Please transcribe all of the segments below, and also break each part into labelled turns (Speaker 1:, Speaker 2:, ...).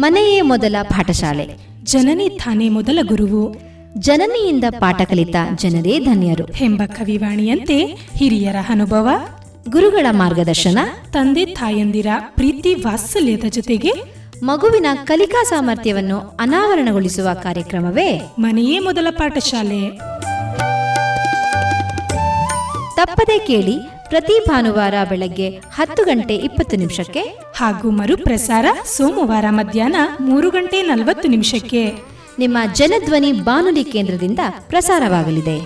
Speaker 1: ಮನೆಯೇ ಮೊದಲ ಪಾಠಶಾಲೆ.
Speaker 2: ಜನನಿ ತಾನೇ ಮೊದಲ ಗುರುವು.
Speaker 1: ಜನನಿಯಿಂದ ಪಾಠ ಕಲಿತ ಜನರೇ ಧನ್ಯರು.
Speaker 2: ಎಂಬ ಕವಿವಾಣಿಯಂತೆ ಹಿರಿಯರ ಅನುಭವ.
Speaker 1: ಗುರುಗಳ ಮಾರ್ಗದರ್ಶನ.
Speaker 2: ತಂದೆ ತಾಯಂದಿರ ಪ್ರೀತಿ ವಾತ್ಸಲ್ಯದ ಜೊತೆಗೆ
Speaker 1: ಮಗುವಿನ ಕಲಿಕಾ ಸಾಮರ್ಥ್ಯವನ್ನು ಅನಾವರಣಗೊಳಿಸುವ ಕಾರ್ಯಕ್ರಮವೇ.
Speaker 2: ಮನೆಯೇ ಮೊದಲ ಪಾಠಶಾಲೆ.
Speaker 1: ತಪ್ಪದೆ ಕೇಳಿ ಪ್ರತಿ ಭಾನುವಾರ ಬೆಳಗ್ಗೆ ಹತ್ತು ಗಂಟೆ ಇಪ್ಪತ್ತು ನಿಮಿಷಕ್ಕೆ
Speaker 2: ಹಾಗೂ ಮರು ಪ್ರಸಾರ ಸೋಮವಾರ ಮಧ್ಯಾಹ್ನ ಮೂರು ಗಂಟೆ ನಲವತ್ತು ನಿಮಿಷಕ್ಕೆ.
Speaker 1: ನಿಮ್ಮ ಜನಧ್ವನಿ ಬಾನುಲಿ ಕೇಂದ್ರದಿಂದ ಪ್ರಸಾರವಾಗಲಿದೆ.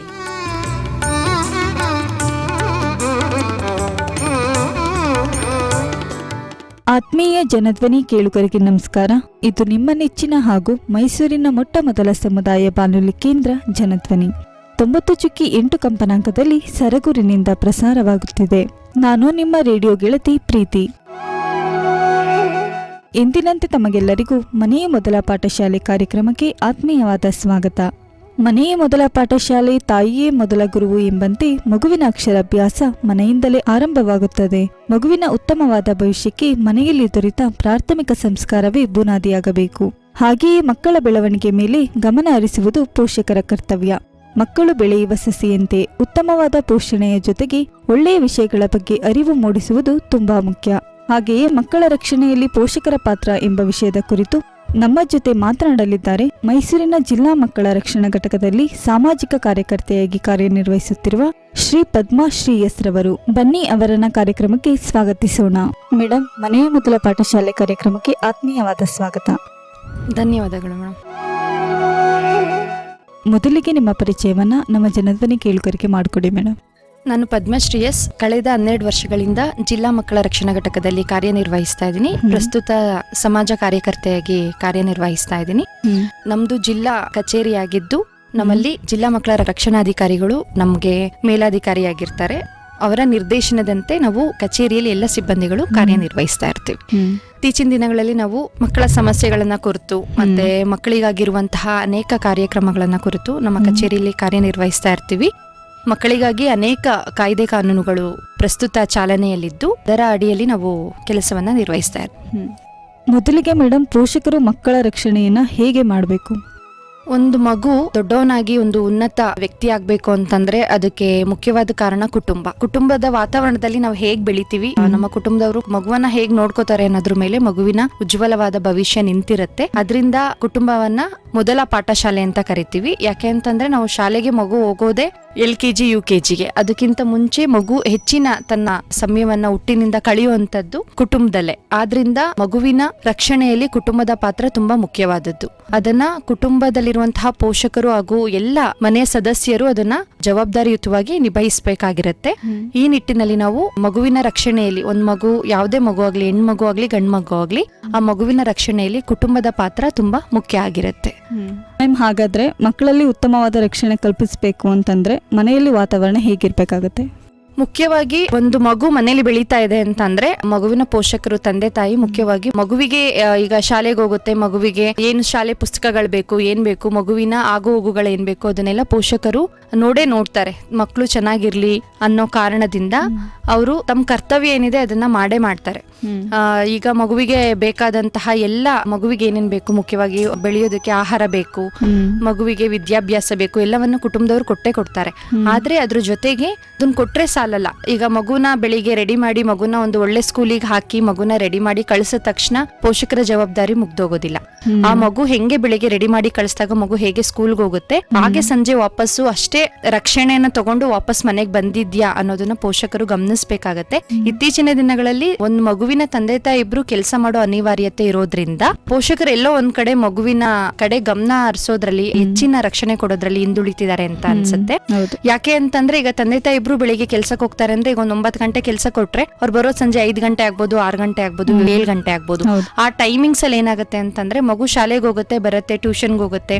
Speaker 3: ಆತ್ಮೀಯ ಜನಧ್ವನಿ ಕೇಳುಗರಿಗೆ ನಮಸ್ಕಾರ. ಇದು ನಿಮ್ಮ ನೆಚ್ಚಿನ ಹಾಗೂ ಮೈಸೂರಿನ ಮೊಟ್ಟ ಮೊದಲ ಸಮುದಾಯ ಬಾನುಲಿ ಕೇಂದ್ರ ಜನಧ್ವನಿ. ತೊಂಬತ್ತು ಚುಕ್ಕಿ ಎಂಟು ಕಂಪನಾಂಕದಲ್ಲಿ ಸರಗುರಿನಿಂದ ಪ್ರಸಾರವಾಗುತ್ತಿದೆ. ನಾನು ನಿಮ್ಮ ರೇಡಿಯೋ ಗೆಳತಿ ಪ್ರೀತಿ. ಎಂದಿನಂತೆ ತಮಗೆಲ್ಲರಿಗೂ ಮನೆಯ ಮೊದಲ ಪಾಠಶಾಲೆ ಕಾರ್ಯಕ್ರಮಕ್ಕೆ ಆತ್ಮೀಯವಾದ ಸ್ವಾಗತ. ಮನೆಯೇ ಮೊದಲ ಪಾಠಶಾಲೆ ತಾಯಿಯೇ ಮೊದಲ ಗುರುವು ಎಂಬಂತೆ ಮಗುವಿನ ಅಕ್ಷರಾಭ್ಯಾಸ ಮನೆಯಿಂದಲೇ ಆರಂಭವಾಗುತ್ತದೆ. ಮಗುವಿನ ಉತ್ತಮವಾದ ಭವಿಷ್ಯಕ್ಕೆ ಮನೆಯಲ್ಲಿ ದೊರೆತ ಪ್ರಾಥಮಿಕ ಸಂಸ್ಕಾರವೇ ಬುನಾದಿಯಾಗಬೇಕು. ಹಾಗೆಯೇ ಮಕ್ಕಳ ಬೆಳವಣಿಗೆ ಮೇಲೆ ಗಮನ ಹರಿಸುವುದು ಪೋಷಕರ ಕರ್ತವ್ಯ. ಮಕ್ಕಳು ಬೆಳೆಯುವ ಸಸಿಯಂತೆ ಉತ್ತಮವಾದ ಪೋಷಣೆಯ ಜೊತೆಗೆ ಒಳ್ಳೆಯ ವಿಷಯಗಳ ಬಗ್ಗೆ ಅರಿವು ಮೂಡಿಸುವುದು ತುಂಬಾ ಮುಖ್ಯ. ಹಾಗೆಯೇ ಮಕ್ಕಳ ರಕ್ಷಣೆಯಲ್ಲಿ ಪೋಷಕರ ಪಾತ್ರ ಎಂಬ ವಿಷಯದ ಕುರಿತು ನಮ್ಮ ಜೊತೆ ಮಾತನಾಡಲಿದ್ದಾರೆ ಮೈಸೂರಿನ ಜಿಲ್ಲಾ ಮಕ್ಕಳ ರಕ್ಷಣಾ ಘಟಕದಲ್ಲಿ ಸಾಮಾಜಿಕ ಕಾರ್ಯಕರ್ತೆಯಾಗಿ ಕಾರ್ಯನಿರ್ವಹಿಸುತ್ತಿರುವ ಶ್ರೀ ಪದ್ಮಾ ಶ್ರೀ ಎಸ್ ರವರು. ಬನ್ನಿ ಅವರನ್ನ ಕಾರ್ಯಕ್ರಮಕ್ಕೆ ಸ್ವಾಗತಿಸೋಣ. ಮೇಡಮ್ ಮನೆಯ ಮೊದಲ ಪಾಠಶಾಲೆ ಕಾರ್ಯಕ್ರಮಕ್ಕೆ ಆತ್ಮೀಯವಾದ ಸ್ವಾಗತ.
Speaker 4: ಧನ್ಯವಾದಗಳು ಮೇಡಮ್
Speaker 3: ಮೊದಲಿಗೆ ನಿಮ್ಮ ಪರಿಚಯವನ್ನ ನಮ್ಮ ಜನಧ್ವನಿ ಕೇಳುಗರಿಗೆ ಮಾಡಿಕೊಡಿ ಮೇಡಮ್
Speaker 4: ನಾನು ಪದ್ಮಶ್ರೀ ಎಸ್. ಕಳೆದ ಹನ್ನೆರಡು ವರ್ಷಗಳಿಂದ ಜಿಲ್ಲಾ ಮಕ್ಕಳ ರಕ್ಷಣಾ ಘಟಕದಲ್ಲಿ ಕಾರ್ಯನಿರ್ವಹಿಸ್ತಾ ಇದ್ದೀನಿ. ಪ್ರಸ್ತುತ ಸಮಾಜ ಕಾರ್ಯಕರ್ತೆಯಾಗಿ ಕಾರ್ಯನಿರ್ವಹಿಸ್ತಾ ಇದ್ದೀನಿ. ನಮ್ದು ಜಿಲ್ಲಾ ಕಚೇರಿಯಾಗಿದ್ದು ನಮ್ಮಲ್ಲಿ ಜಿಲ್ಲಾ ಮಕ್ಕಳ ರಕ್ಷಣಾಧಿಕಾರಿಗಳು ನಮಗೆ ಮೇಲಾಧಿಕಾರಿಯಾಗಿರ್ತಾರೆ. ಅವರ ನಿರ್ದೇಶನದಂತೆ ನಾವು ಕಚೇರಿಯಲ್ಲಿ ಎಲ್ಲ ಸಿಬ್ಬಂದಿಗಳು ಕಾರ್ಯನಿರ್ವಹಿಸ್ತಾ ಇರ್ತೀವಿ. ಇತ್ತೀಚಿನ ದಿನಗಳಲ್ಲಿ ನಾವು ಮಕ್ಕಳ ಸಮಸ್ಯೆಗಳನ್ನ ಕುರಿತು ಮತ್ತೆ ಮಕ್ಕಳಿಗಾಗಿರುವಂತಹ ಅನೇಕ ಕಾರ್ಯಕ್ರಮಗಳನ್ನ ಕುರಿತು ನಮ್ಮ. ಕಚೇರಿಯಲ್ಲಿ ಕಾರ್ಯನಿರ್ವಹಿಸ್ತಾ ಇರ್ತೀವಿ. ಮಕ್ಕಳಿಗಾಗಿ ಅನೇಕ ಕಾಯ್ದೆ ಕಾನೂನುಗಳು ಪ್ರಸ್ತುತ ಚಾಲನೆಯಲ್ಲಿದ್ದು ಅದರ ಅಡಿಯಲ್ಲಿ ನಾವು ಕೆಲಸವನ್ನ ನಿರ್ವಹಿಸ್ತಾ ಇರ್ತೀವಿ.
Speaker 3: ಮೊದಲಿಗೆ ಮೇಡಮ್ ಪೋಷಕರು ಮಕ್ಕಳ ರಕ್ಷಣೆಯನ್ನ ಹೇಗೆ ಮಾಡಬೇಕು?
Speaker 4: ಒಂದು ಮಗು ದೊಡ್ಡವನಾಗಿ ಒಂದು ಉನ್ನತ ವ್ಯಕ್ತಿ ಆಗ್ಬೇಕು ಅಂತಂದ್ರೆ ಅದಕ್ಕೆ ಮುಖ್ಯವಾದ ಕಾರಣ ಕುಟುಂಬ. ಕುಟುಂಬದ ವಾತಾವರಣದಲ್ಲಿ ನಾವು ಹೇಗ್ ಬೆಳಿತೀವಿ? ನಮ್ಮ ಕುಟುಂಬದವರು ಮಗುವನ್ನ ಹೇಗ್ ನೋಡ್ಕೋತಾರೆ ಅನ್ನೋದ್ರ ಮೇಲೆ ಮಗುವಿನ ಉಜ್ವಲವಾದ ಭವಿಷ್ಯ ನಿಂತಿರುತ್ತೆ. ಅದರಿಂದ ಕುಟುಂಬವನ್ನ ಮೊದಲ ಪಾಠಶಾಲೆ ಅಂತ ಕರಿತೀವಿ. ಯಾಕೆ ಅಂತಂದ್ರೆ ನಾವು ಶಾಲೆಗೆ ಮಗು ಹೋಗೋದೇ L K G U K ಜಿಗೆ. ಅದಕ್ಕಿಂತ ಮುಂಚೆ ಮಗು ಹೆಚ್ಚಿನ ತನ್ನ ಸಮಯವನ್ನ ಹುಟ್ಟಿನಿಂದ ಕಳೆಯುವಂತದ್ದು ಕುಟುಂಬದಲ್ಲೇ. ಆದ್ರಿಂದ ಮಗುವಿನ ರಕ್ಷಣೆಯಲ್ಲಿ ಕುಟುಂಬದ ಪಾತ್ರ ತುಂಬಾ ಮುಖ್ಯವಾದದ್ದು. ಅದನ್ನ ಕುಟುಂಬದಲ್ಲಿರುವಂತಹ ಪೋಷಕರು ಹಾಗೂ ಎಲ್ಲ ಮನೆಯ ಸದಸ್ಯರು ಅದನ್ನ ಜವಾಬ್ದಾರಿಯುತವಾಗಿ ನಿಭಾಯಿಸಬೇಕಾಗಿರುತ್ತೆ. ಈ ನಿಟ್ಟಿನಲ್ಲಿ ನಾವು ಮಗುವಿನ ರಕ್ಷಣೆಯಲ್ಲಿ ಒಂದ್ ಮಗು ಯಾವುದೇ ಮಗು ಆಗ್ಲಿ ಹೆಣ್ಮಗು ಆಗ್ಲಿ ಗಂಡ್ ಮಗು ಆಗ್ಲಿ ಆ ಮಗುವಿನ ರಕ್ಷಣೆಯಲ್ಲಿ ಕುಟುಂಬದ ಪಾತ್ರ ತುಂಬಾ ಮುಖ್ಯ ಆಗಿರುತ್ತೆ.
Speaker 3: ಮ್ಯಾಮ್ ಹಾಗಾದ್ರೆ ಮಕ್ಕಳಲ್ಲಿ ಉತ್ತಮವಾದ ರಕ್ಷಣೆ ಕಲ್ಪಿಸಬೇಕು ಅಂತಂದ್ರೆ ಮನೆಯಲ್ಲಿ ವಾತಾವರಣ ಹೇಗಿರ್ಬೇಕಾಗತ್ತೆ?
Speaker 4: ಮುಖ್ಯವಾಗಿ ಒಂದು ಮಗು ಮನೇಲಿ ಬೆಳೀತಾ ಇದೆ ಅಂತಂದ್ರೆ ಮಗುವಿನ ಪೋಷಕರು ತಂದೆ ತಾಯಿ ಮುಖ್ಯವಾಗಿ ಮಗುವಿಗೆ ಈಗ ಶಾಲೆಗೆ ಹೋಗುತ್ತೆ ಮಗುವಿಗೆ ಏನು ಶಾಲೆ ಪುಸ್ತಕಗಳು ಬೇಕು ಏನ್ ಬೇಕು ಮಗುವಿನ ಆಗು ಹೋಗುಗಳು ಏನ್ ಬೇಕು ಅದನ್ನೆಲ್ಲ ಪೋಷಕರು ನೋಡೇ ನೋಡ್ತಾರೆ. ಮಕ್ಕಳು ಚೆನ್ನಾಗಿರ್ಲಿ ಅನ್ನೋ ಕಾರಣದಿಂದ ಅವರು ತಮ್ಮ ಕರ್ತವ್ಯ ಏನಿದೆ ಅದನ್ನ ಮಾಡೇ ಮಾಡ್ತಾರೆ. ಈಗ ಮಗುವಿಗೆ ಬೇಕಾದಂತಹ ಎಲ್ಲ ಮಗುವಿಗೆ ಏನೇನ್ ಬೇಕು ಮುಖ್ಯವಾಗಿ ಬೆಳೆಯೋದಕ್ಕೆ ಆಹಾರ ಬೇಕು ಮಗುವಿಗೆ ವಿದ್ಯಾಭ್ಯಾಸ ಬೇಕು ಎಲ್ಲವನ್ನು ಕುಟುಂಬದವರು ಕೊಟ್ಟೆ ಕೊಡ್ತಾರೆ. ಆದ್ರೆ ಅದ್ರ ಜೊತೆಗೆ ಅದನ್ನ ಕೊಟ್ರೆ ಸಾಲಲ್ಲ ಈಗ ಮಗುನ ಬೆಳಿಗ್ಗೆ ರೆಡಿ ಮಾಡಿ ಮಗುನ ಒಂದು ಒಳ್ಳೆ ಸ್ಕೂಲಿಗೆ ಹಾಕಿ ಮಗುನ ರೆಡಿ ಮಾಡಿ ಕಳಿಸಿದ ತಕ್ಷಣ ಪೋಷಕರ ಜವಾಬ್ದಾರಿ ಮುಗ್ದೋಗೋದಿಲ್ಲ. ಆ ಮಗು ಹೆಂಗೆ ಬೆಳಿಗ್ಗೆ ರೆಡಿ ಮಾಡಿ ಕಳಿಸಿದಾಗ ಮಗು ಹೇಗೆ ಸ್ಕೂಲ್ಗೆ ಹೋಗುತ್ತೆ? ಹಾಗೆ ಸಂಜೆ ವಾಪಸ್ಸು ಅಷ್ಟೇ ರಕ್ಷಣೆಯನ್ನು ತಗೊಂಡು ವಾಪಸ್ ಮನೆಗೆ ಬಂದಿದ್ಯಾ ಅನ್ನೋದನ್ನ ಪೋಷಕರು ಗಮನಿಸಬೇಕಾಗತ್ತೆ. ಇತ್ತೀಚಿನ ದಿನಗಳಲ್ಲಿ ಒಂದ್ ಮಗುವಿನ ತಂದೆ ತಾಯಿ ಇಬ್ರು ಕೆಲಸ ಮಾಡೋ ಅನಿವಾರ್ಯತೆ ಇರೋದ್ರಿಂದ ಪೋಷಕರು ಎಲ್ಲೋ ಒಂದ್ ಕಡೆ ಮಗುವಿನ ಕಡೆ ಗಮನ ಹರಿಸೋದ್ರಲ್ಲಿ ಹೆಚ್ಚಿನ ರಕ್ಷಣೆ ಕೊಡೋದ್ರಲ್ಲಿ ಹಿಂದುಳಿತಿದ್ದಾರೆ ಅಂತ ಅನ್ಸುತ್ತೆ. ಯಾಕೆ ಅಂತಂದ್ರೆ ಈಗ ತಂದೆ ತಾಯಿ ಇಬ್ರು ಬೆಳಿಗ್ಗೆ ಕೆಲ್ಸಕ್ಕೆ ಹೋಗ್ತಾರೆ ಅಂದ್ರೆ ಈಗ ಒಂದ್ ಒಂಬತ್ತು ಗಂಟೆ ಕೆಲಸ ಕೊಟ್ರೆ ಅವ್ರು ಬರೋದ್ ಸಂಜೆ ಐದ್ ಗಂಟೆ ಆಗ್ಬೋದು ಆರ್ ಗಂಟೆ ಆಗ್ಬೋದು ಏಳು ಗಂಟೆ ಆಗ್ಬೋದು. ಆ ಟೈಮಿಂಗ್ಸ್ ಅಲ್ಲಿ ಏನಾಗುತ್ತೆ ಅಂತಂದ್ರೆ ಮಗು ಶಾಲೆಗೆ ಹೋಗುತ್ತೆ ಬರುತ್ತೆ ಟ್ಯೂಷನ್ಗೆ ಹೋಗುತ್ತೆ.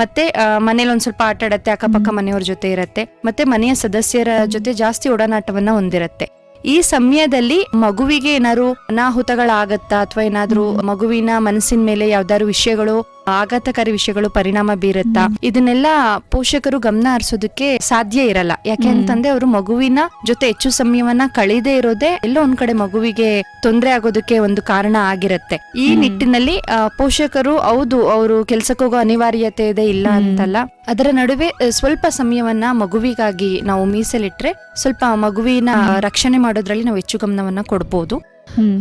Speaker 4: ಮತ್ತೆ ಮನೇಲಿ ಒಂದ್ ಸ್ವಲ್ಪ ಆಟ ಆಡತ್ತೆ ಅಕ್ಕಪಕ್ಕ ಮನೆಯವ್ರ ಜೊತೆ ಇರತ್ತೆ. ಮತ್ತೆ ಮನೆಯ ಸದಸ್ಯರ ಜೊತೆ ಜಾಸ್ತಿ ಒಡನಾಟವನ್ನ ಹೊಂದಿರತ್ತೆ. ಈ ಸಮಯದಲ್ಲಿ ಮಗುವಿಗೆ ಏನಾದ್ರು ಅನಾಹುತಗಳಾಗತ್ತಾ ಅಥವಾ ಏನಾದ್ರು ಮಗುವಿನ ಮನಸ್ಸಿನ ಮೇಲೆ ಯಾವ್ದಾದ್ರು ವಿಷಯಗಳು ಆಘಾತಕಾರಿ ವಿಷಯಗಳು ಪರಿಣಾಮ ಬೀರುತ್ತಾ ಇದನ್ನೆಲ್ಲ ಪೋಷಕರು ಗಮನ ಹರಿಸೋದಕ್ಕೆ ಸಾಧ್ಯ ಇರಲ್ಲ. ಯಾಕೆ ಅಂತಂದ್ರೆ ಅವರು ಮಗುವಿನ ಜೊತೆ ಹೆಚ್ಚು ಸಮಯವನ್ನ ಕಳೆದೇ ಇರೋದೇ ಎಲ್ಲೋ ಒಂದ್ ಕಡೆ ಮಗುವಿಗೆ ತೊಂದರೆ ಆಗೋದಕ್ಕೆ ಒಂದು ಕಾರಣ ಆಗಿರುತ್ತೆ. ಈ ನಿಟ್ಟಿನಲ್ಲಿ ಪೋಷಕರು ಹೌದು ಅವರು ಕೆಲ್ಸಕ್ಕೆ ಹೋಗೋ ಅನಿವಾರ್ಯತೆ ಇದೆ ಇಲ್ಲ ಅಂತಲ್ಲ. ಅದರ ನಡುವೆ ಸ್ವಲ್ಪ ಸಮಯವನ್ನ ಮಗುವಿಗಾಗಿ ನಾವು ಮೀಸಲಿಟ್ರೆ ಸ್ವಲ್ಪ ಮಗುವಿನ ರಕ್ಷಣೆ ಮಾಡೋದ್ರಲ್ಲಿ ನಾವು ಹೆಚ್ಚು ಗಮನವನ್ನ ಕೊಡ್ಬೋದು.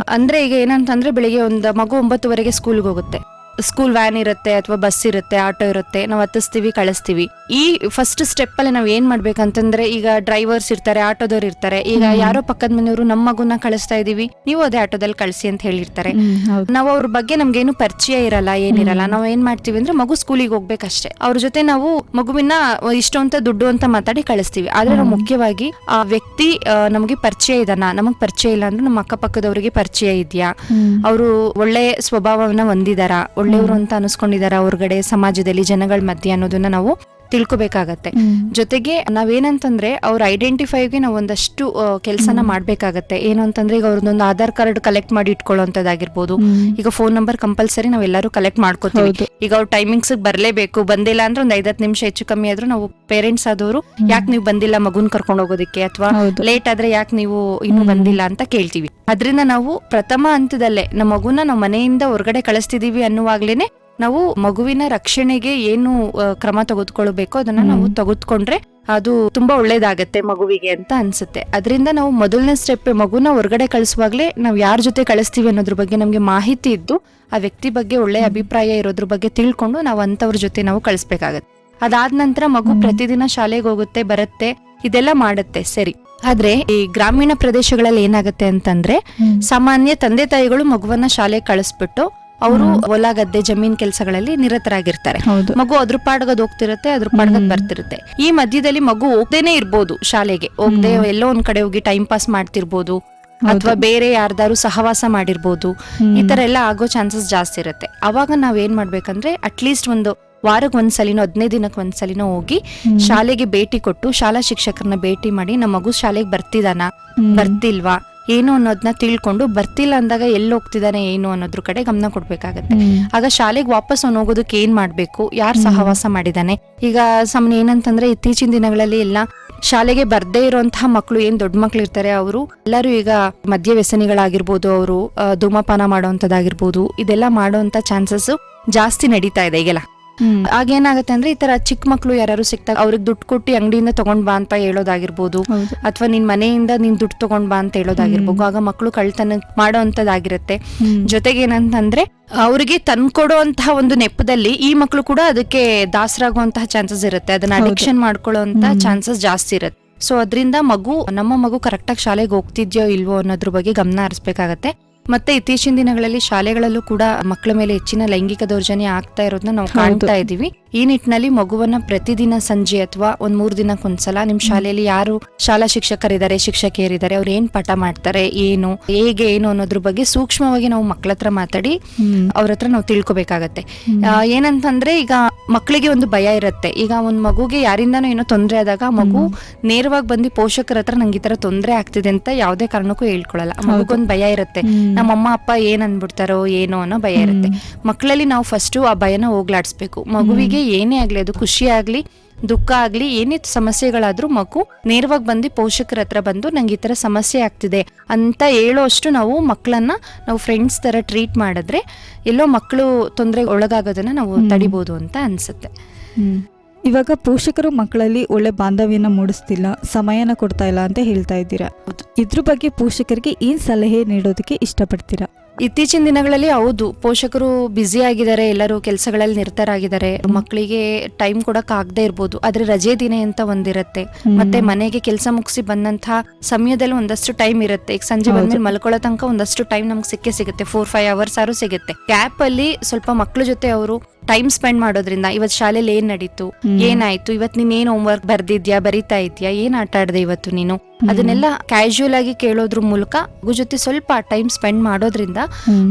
Speaker 4: ಅಂದ್ರೆ ಈಗ ಏನಂತಂದ್ರೆ ಬೆಳಿಗ್ಗೆ ಒಂದು ಮಗು ಒಂಬತ್ತುವರೆಗೆ ಸ್ಕೂಲ್ಗೆ ಹೋಗುತ್ತೆ. ಸ್ಕೂಲ್ ವ್ಯಾನ್ ಇರುತ್ತೆ ಅಥವಾ ಬಸ್ ಇರುತ್ತೆ ಆಟೋ ಇರುತ್ತೆ ನಾವು ಹತ್ತಿಸ್ತೀವಿ ಕಳಿಸ್ತೀವಿ. ಈ ಫಸ್ಟ್ ಸ್ಟೆಪ್ ಅಲ್ಲಿ ನಾವ್ ಏನ್ ಮಾಡ್ಬೇಕಂತಂದ್ರೆ ಈಗ ಡ್ರೈವರ್ಸ್ ಇರ್ತಾರೆ ಆಟೋದವ್ರು ಇರ್ತಾರೆ. ಈಗ ಯಾರೋ ಪಕ್ಕದ ಮನೆಯವರು ನಮ್ಮ ಮಗುನ ಕಳಿಸ್ತಾ ಇದೀವಿ ನೀವು ಅದೇ ಆಟೋದಲ್ಲಿ ಕಳಿಸಿ ಅಂತ ಹೇಳಿರ್ತಾರೆ. ನಾವು ಅವ್ರ ಬಗ್ಗೆ ನಮ್ಗೇನು ಪರಿಚಯ ಇರಲ್ಲ ಏನಿರಲ್ಲ. ನಾವು ಏನ್ ಮಾಡ್ತೀವಿ ಅಂದ್ರೆ ಮಗು ಸ್ಕೂಲಿಗೆ ಹೋಗ್ಬೇಕಷ್ಟೇ. ಅವ್ರ ಜೊತೆ ನಾವು ಮಗುವಿನ ಇಷ್ಟು ಅಂತ ದುಡ್ಡು ಅಂತ ಮಾತಾಡಿ ಕಳಿಸ್ತೀವಿ. ಆದ್ರೆ ನಾವು ಮುಖ್ಯವಾಗಿ ಆ ವ್ಯಕ್ತಿ ನಮಗೆ ಪರಿಚಯ ಇದನ್ನ ನಮಗ್ ಪರಿಚಯ ಇಲ್ಲ ಅಂದ್ರೆ ನಮ್ಮ ಅಕ್ಕಪಕ್ಕದವರಿಗೆ ಪರಿಚಯ ಇದೆಯಾ? ಅವರು ಒಳ್ಳೆ ಸ್ವಭಾವವನ್ನ ಹೊಂದಿದಾರ? ಒಳ್ಳೆಯವರು ಅಂತ ಅನಿಸ್ಕೊಂಡಿದ್ದಾರೆ ಹೊರಗಡೆ ಸಮಾಜದಲ್ಲಿ ಜನಗಳ ಮಧ್ಯೆ ಅನ್ನೋದನ್ನ ನಾವು ತಿಳ್ಕೊಬೇಕಾಗತ್ತೆ. ಜೊತೆಗೆ ನಾವೇನಂತಂದ್ರೆ ಅವ್ರ ಐಡೆಂಟಿಫೈಗೆ ನಾವು ಒಂದಷ್ಟು ಕೆಲಸನ ಮಾಡ್ಬೇಕಾಗತ್ತೆ. ಏನು ಅಂತಂದ್ರೆ ಈಗ ಅವ್ರದ್ದೊಂದು ಆಧಾರ್ ಕಾರ್ಡ್ ಕಲೆಕ್ಟ್ ಮಾಡಿ ಇಟ್ಕೊಳ್ಳೋಂಥದ್ದಾಗಿರ್ಬೋದು. ಈಗ ಫೋನ್ ನಂಬರ್ ಕಂಪಲ್ಸರಿ ನಾವೆಲ್ಲರೂ ಕಲೆಕ್ಟ್ ಮಾಡ್ಕೋತೀವಿ. ಈಗ ಅವ್ರ ಟೈಮಿಂಗ್ಸ್ ಬರಲೇಬೇಕು. ಬಂದಿಲ್ಲ ಅಂದ್ರೆ ಒಂದ್ ಐದತ್ತು ನಿಮಿಷ ಹೆಚ್ಚು ಕಮ್ಮಿ ಆದ್ರೂ ನಾವು ಪೇರೆಂಟ್ಸ್ ಆದವರು ಯಾಕೆ ನೀವು ಬಂದಿಲ್ಲ ಮಗುನ್ ಕರ್ಕೊಂಡು ಹೋಗೋದಕ್ಕೆ ಅಥವಾ ಲೇಟ್ ಆದ್ರೆ ಯಾಕೆ ನೀವು ಇನ್ನು ಬಂದಿಲ್ಲ ಅಂತ ಕೇಳ್ತೀವಿ. ಅದರಿಂದ ನಾವು ಪ್ರಥಮ ಹಂತದಲ್ಲೇ ನಮ್ಮ ಮಗುನ ನಾವು ಮನೆಯಿಂದ ಹೊರಗಡೆ ಕಳಿಸ್ತಿದೀವಿ ಅನ್ನುವಾಗ್ಲೇನೆ ನಾವು ಮಗುವಿನ ರಕ್ಷಣೆಗೆ ಏನು ಕ್ರಮ ತೆಗೆದುಕೊಳ್ಬೇಕು ಅದನ್ನ ನಾವು ತೆಗೆದುಕೊಂಡ್ರೆ ಅದು ತುಂಬಾ ಒಳ್ಳೇದಾಗತ್ತೆ ಮಗುವಿಗೆ ಅಂತ ಅನ್ಸುತ್ತೆ. ಅದರಿಂದ ನಾವು ಮೊದಲನೇ ಸ್ಟೆಪ್ ಮಗುನ ಹೊರಗಡೆ ಕಳಿಸುವಾಗ್ಲೇ ನಾವು ಯಾರ ಜೊತೆ ಕಳಿಸ್ತೀವಿ ಅನ್ನೋದ್ರ ಬಗ್ಗೆ ನಮ್ಗೆ ಮಾಹಿತಿ ಇದ್ದು ಆ ವ್ಯಕ್ತಿ ಬಗ್ಗೆ ಒಳ್ಳೆ ಅಭಿಪ್ರಾಯ ಇರೋದ್ರ ಬಗ್ಗೆ ತಿಳ್ಕೊಂಡು ನಾವು ಅಂತವ್ರ ಜೊತೆ ನಾವು ಕಳಿಸ್ಬೇಕಾಗತ್ತೆ. ಅದಾದ ನಂತರ ಮಗು ಪ್ರತಿದಿನ ಶಾಲೆಗೆ ಹೋಗುತ್ತೆ ಬರುತ್ತೆ ಇದೆಲ್ಲ ಮಾಡುತ್ತೆ ಸರಿ. ಆದ್ರೆ ಈ ಗ್ರಾಮೀಣ ಪ್ರದೇಶಗಳಲ್ಲಿ ಏನಾಗುತ್ತೆ ಅಂತಂದ್ರೆ ಸಾಮಾನ್ಯ ತಂದೆ ತಾಯಿಗಳು ಮಗುವನ್ನ ಶಾಲೆಗೆ ಕಳಿಸ್ಬಿಟ್ಟು ಅವರು ಹೊಲ ಗದ್ದೆ ಜಮೀನ್ ಕೆಲಸಗಳಲ್ಲಿ ನಿರತರಾಗಿರ್ತಾರೆ. ಮಗು ಅದ್ರ ಪಾಡಗದ್ ಹೋಗ್ತಿರುತ್ತೆ ಅದ್ರ ಪಾಡ್ಗದ್ ಬರ್ತಿರುತ್ತೆ. ಈ ಮಧ್ಯದಲ್ಲಿ ಮಗು ಹೋಗ್ದೇನೆ ಇರ್ಬೋದು ಶಾಲೆಗೆ. ಹೋಗ್ದೆ ಎಲ್ಲೋ ಒಂದ್ ಕಡೆ ಹೋಗಿ ಟೈಮ್ ಪಾಸ್ ಮಾಡ್ತಿರ್ಬೋದು ಅಥವಾ ಬೇರೆ ಯಾರ್ದಾರು ಸಹವಾಸ ಮಾಡಿರ್ಬೋದು. ಈ ತರ ಎಲ್ಲ ಆಗೋ ಚಾನ್ಸಸ್ ಜಾಸ್ತಿ ಇರುತ್ತೆ. ಅವಾಗ ನಾವ್ ಏನ್ ಮಾಡ್ಬೇಕಂದ್ರೆ ಅಟ್ಲೀಸ್ಟ್ ಒಂದು ವಾರಕ್ಕೆ ಒಂದ್ಸಲಿನೋ ಹದಿನೈದು ದಿನಕ್ಕೆ ಒಂದ್ಸಲಿನೋ ಹೋಗಿ ಶಾಲೆಗೆ ಭೇಟಿ ಕೊಟ್ಟು ಶಾಲಾ ಶಿಕ್ಷಕರನ್ನ ಭೇಟಿ ಮಾಡಿ ನಮ್ಮ ಮಗು ಶಾಲೆಗೆ ಬರ್ತಿದಾನ? ಬರ್ತಿಲ್ವಾ? ಏನು ಅನ್ನೋದನ್ನ ತಿಳ್ಕೊಂಡು ಬರ್ತಿಲ್ಲ ಅಂದಾಗ ಎಲ್ಲಿ ಹೋಗ್ತಿದಾನೆ ಏನು ಅನ್ನೋದ್ರ ಕಡೆ ಗಮನ ಕೊಡ್ಬೇಕಾಗತ್ತೆ. ಆಗ ಶಾಲೆಗೆ ವಾಪಸ್ ಅವ್ನು ಹೋಗೋದಕ್ಕೆ ಏನ್ ಮಾಡ್ಬೇಕು? ಯಾರು ಸಹವಾಸ ಮಾಡಿದಾನೆ? ಈಗ ಸಾಮಾನ್ಯ ಏನಂತಂದ್ರೆ ಇತ್ತೀಚಿನ ದಿನಗಳಲ್ಲಿ ಎಲ್ಲ ಶಾಲೆಗೆ ಬರ್ದೇ ಇರುವಂತಹ ಮಕ್ಕಳು ಏನ್ ದೊಡ್ಡ ಮಕ್ಳು ಇರ್ತಾರೆ ಅವರು ಎಲ್ಲರೂ ಈಗ ಮದ್ಯ ವ್ಯಸನಿಗಳಾಗಿರ್ಬೋದು ಅವರು ಧೂಮಪಾನ ಮಾಡುವಂತದ್ದಾಗಿರ್ಬೋದು ಇದೆಲ್ಲ ಮಾಡುವಂತ ಚಾನ್ಸಸ್ ಜಾಸ್ತಿ ನಡೀತಾ ಇದೆ ಈಗೆಲ್ಲ. ಆಗೇನಾಗತ್ತೆ ಅಂದ್ರೆ ಈ ತರ ಚಿಕ್ಕ ಮಕ್ಳು ಯಾರು ಸಿಕ್ತಾಗ ಅವ್ರಿಗೆ ದುಡ್ಡು ಕೊಟ್ಟು ಅಂಗಡಿಯಿಂದ ತಗೊಂಡ್ ಬಾ ಅಂತ ಹೇಳೋದಾಗಿರ್ಬೋದು. ಅಥವಾ ನಿನ್ ಮನೆಯಿಂದ ನೀನ್ ದುಡ್ಡು ತಗೊಂಡ್ ಬಾ ಅಂತ ಹೇಳೋದಾಗಿರ್ಬೋದು. ಆಗ ಮಕ್ಕಳು ಕಳ್ತನ ಮಾಡೋ ಅಂತದಾಗಿರುತ್ತೆ. ಜೊತೆಗೆ ಏನಂತಂದ್ರೆ ಅವರಿಗೆ ತಂದ್ಕೊಡುವಂತಹ ಒಂದು ನೆಪದಲ್ಲಿ ಈ ಮಕ್ಕಳು ಕೂಡ ಅದಕ್ಕೆ ದಾಸರಾಗುವಂತಹ ಚಾನ್ಸಸ್ ಇರುತ್ತೆ. ಅದನ್ನ. ಅಡಿಕ್ಷನ್ ಮಾಡ್ಕೊಳ್ಳುವಂತ ಚಾನ್ಸಸ್ ಜಾಸ್ತಿ ಇರುತ್ತೆ. ಸೊ ಅದರಿಂದ ಮಗು ನಮ್ಮ ಮಗು ಕರೆಕ್ಟಾಗಿ ಶಾಲೆಗೆ ಹೋಗ್ತಿದ್ಯೋ ಇಲ್ವೋ ಅನ್ನೋದ್ರ ಬಗ್ಗೆ ಗಮನ ಹರಿಸ್ಬೇಕಾಗತ್ತೆ. ಮತ್ತೆ ಇತ್ತೀಚಿನ ದಿನಗಳಲ್ಲಿ ಶಾಲೆಗಳಲ್ಲೂ ಕೂಡ ಮಕ್ಕಳ ಮೇಲೆ ಹೆಚ್ಚಿನ ಲೈಂಗಿಕ ದೌರ್ಜನ್ಯ ಆಗ್ತಾ ಇರೋದನ್ನ ನಾವು ಕಾಣ್ತಾ ಇದೀವಿ ಈ ನಿಟ್ಟಿನಲ್ಲಿ ಮಗುವನ್ನ ಪ್ರತಿದಿನ ಸಂಜೆ ಅಥವಾ ಒಂದ್ ಮೂರ್ ದಿನಕ್ಕೊಂದ್ಸಲ ನಿಮ್ ಶಾಲೆಯಲ್ಲಿ ಯಾರು ಶಾಲಾ ಶಿಕ್ಷಕರಿದ್ದಾರೆ ಶಿಕ್ಷಕಿಯರಿದ್ದಾರೆ ಅವ್ರು ಏನ್ ಪಾಠ ಮಾಡ್ತಾರೆ ಏನು ಹೇಗೆ ಏನು ಅನ್ನೋದ್ರ ಬಗ್ಗೆ ಸೂಕ್ಷ್ಮವಾಗಿ ನಾವು ಮಕ್ಳ ಹತ್ರ ಮಾತಾಡಿ. ಅವ್ರ ಹತ್ರ ನಾವು ತಿಳ್ಕೊಬೇಕಾಗತ್ತೆ. ಏನಂತಂದ್ರೆ ಈಗ ಮಕ್ಕಳಿಗೆ ಒಂದು ಭಯ ಇರುತ್ತೆ. ಈಗ ಒಂದ್ ಮಗುಗೆ ಯಾರಿಂದನೂ ಏನೋ ತೊಂದರೆ ಆದಾಗ ಮಗು ನೇರವಾಗಿ ಬಂದು ಪೋಷಕರ ಹತ್ರ ನಂಗೆ ಈ ತರ ತೊಂದರೆ ಆಗ್ತಿದೆ ಅಂತ ಯಾವ್ದೇ ಕಾರಣಕ್ಕೂ ಹೇಳ್ಕೊಳಲ್ಲ. ಮಗುಗೊಂದು ಭಯ ಇರುತ್ತೆ. ನಮ್ಮ ಅಮ್ಮ ಅಪ್ಪ ಏನ್ ಅನ್ಬಿಡ್ತಾರೋ ಏನೋ ಅನ್ನೋ ಭಯ ಇರುತ್ತೆ. ಮಕ್ಕಳಲ್ಲಿ ನಾವು ಫಸ್ಟ್ ಆ ಭಯನ ಹೋಗ್ಲಾಡ್ಸ್ಬೇಕು. ಮಗುವಿಗೆ ಏನೇ ಆಗಲಿ ಅದು ಖುಷಿ ಆಗ್ಲಿ ದುಃಖ ಆಗಲಿ ಏನೇ ಸಮಸ್ಯೆಗಳಾದ್ರೂ ಮಗು ನೇರವಾಗಿ ಬಂದು ಪೋಷಕರ ಹತ್ರ ಬಂದು ನಂಗೆ ಈ ಥರ ಸಮಸ್ಯೆ ಆಗ್ತಿದೆ ಅಂತ ಹೇಳೋ ಅಷ್ಟು ನಾವು ಮಕ್ಕಳನ್ನ ನಾವು ಫ್ರೆಂಡ್ಸ್ ತರ ಟ್ರೀಟ್ ಮಾಡಿದ್ರೆ ಎಲ್ಲೋ ಮಕ್ಕಳು ತೊಂದರೆ ಒಳಗಾಗೋದನ್ನ ನಾವು ತಡಿಬಹುದು ಅಂತ ಅನ್ಸುತ್ತೆ.
Speaker 3: ಇವಾಗ ಪೋಷಕರು ಮಕ್ಕಳಲ್ಲಿ ಒಳ್ಳೆ ಬಾಂಧವ್ಯನ ಮೂಡಿಸ್ತಿಲ್ಲ ಸಮಯನ ಕೊಡ್ತಾ ಇಲ್ಲ ಅಂತ ಹೇಳ್ತಾ ಇದ್ದೀರಾ? ಇದ್ರ ಬಗ್ಗೆ ಪೋಷಕರಿಗೆ ಏನು ಸಲಹೆ ನೀಡೋದಕ್ಕೆ ಇಷ್ಟಪಡ್ತೀರಾ?
Speaker 4: ಇತ್ತೀಚಿನ ದಿನಗಳಲ್ಲಿ ಹೌದು. ಪೋಷಕರು ಬ್ಯುಸಿ ಆಗಿದ್ದಾರೆ ಎಲ್ಲರೂ ಕೆಲಸಗಳಲ್ಲಿ ನಿರತರಾಗಿದ್ದಾರೆ. ಮಕ್ಕಳಿಗೆ ಟೈಮ್ ಕೊಡಕ್ ಆಗದೆ ಇರ್ಬೋದು. ಆದ್ರೆ ರಜೆ ದಿನ ಅಂತ ಒಂದಿರತ್ತೆ. ಮತ್ತೆ ಮನೆಗೆ ಕೆಲಸ ಮುಗಿಸಿ ಬಂದಂತಹ ಸಮಯದಲ್ಲಿ ಒಂದಷ್ಟು ಟೈಮ್ ಇರುತ್ತೆ. ಈಗ ಸಂಜೆ. ಬಂದ್ಮೇಲೆ ಮಲ್ಕೊಳ್ಳೋ ತನಕ ಒಂದಷ್ಟು ಟೈಮ್ ನಮ್ಗೆ ಸಿಕ್ಕೇ ಸಿಗುತ್ತೆ. ಫೋರ್ ಫೈವ್ ಅವರ್ಸ್ ಆರು ಸಿಗುತ್ತೆ. ಗ್ಯಾಪ್ ಅಲ್ಲಿ ಸ್ವಲ್ಪ ಮಕ್ಕಳ ಜೊತೆ ಅವರು ಟೈಮ್ ಸ್ಪೆಂಡ್ ಮಾಡೋದ್ರಿಂದ ಇವತ್ ಶಾಲೆಲಿ ಏನ್ ನಡೀತು? ಏನಾಯ್ತು? ಇವತ್ ನೀನ್ ಏನ್ ಹೋಮ್ ವರ್ಕ್ ಬರ್ದಿದ್ಯಾ ಬರಿತಾ ಇದ್ಯಾ? ಏನ್ ಆಟ ಆಡ್ದೆ ಇವತ್ತು ನೀನು? ಅದನ್ನೆಲ್ಲ ಕ್ಯಾಶುಯಲ್ ಆಗಿ ಕೇಳೋದ್ರ ಮೂಲಕ ಮಗು ಜೊತೆ ಸ್ವಲ್ಪ ಟೈಮ್ ಸ್ಪೆಂಡ್ ಮಾಡೋದ್ರಿಂದ